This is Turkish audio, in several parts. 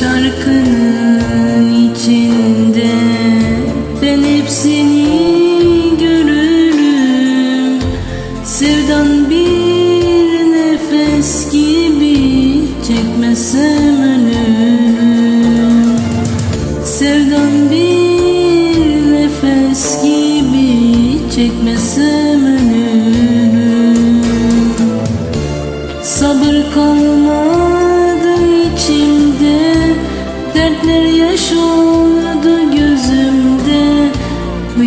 şarkının içinde ben hepsini görürüm. Sevdan bir nefes gibi çekmesem ölürüm. Sevdan bir nefes gibi çekmesem ölürüm. Sabır kalmadı Dertler yaş oldu gözümde. Bu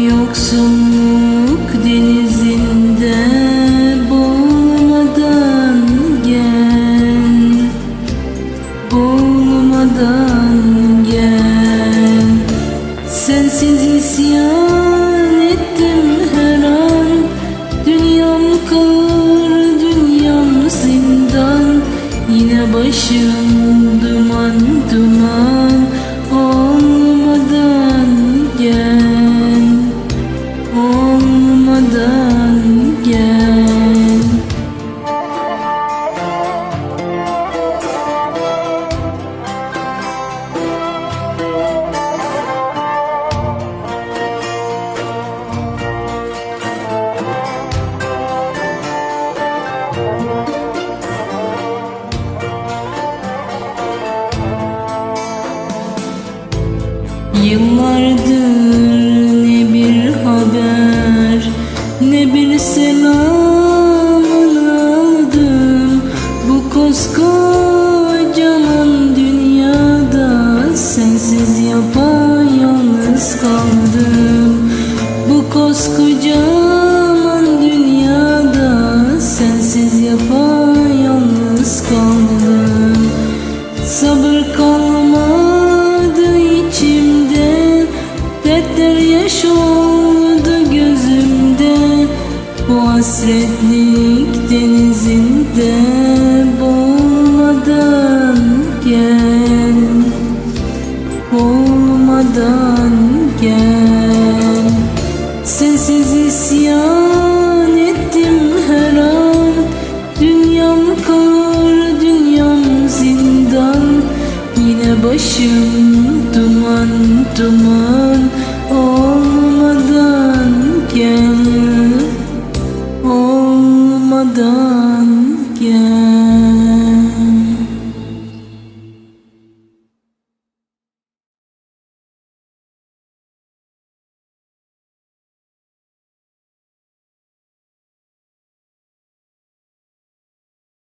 Yıllardır ne bir haber ne bir selamın aldım Bu koskocaman hasretlik denizinde Boğulmadan gel. Boğulmadan gel. Sensiz isyan ettim her an. Dünyam kar, dünyam zindan. Yine başım duman duman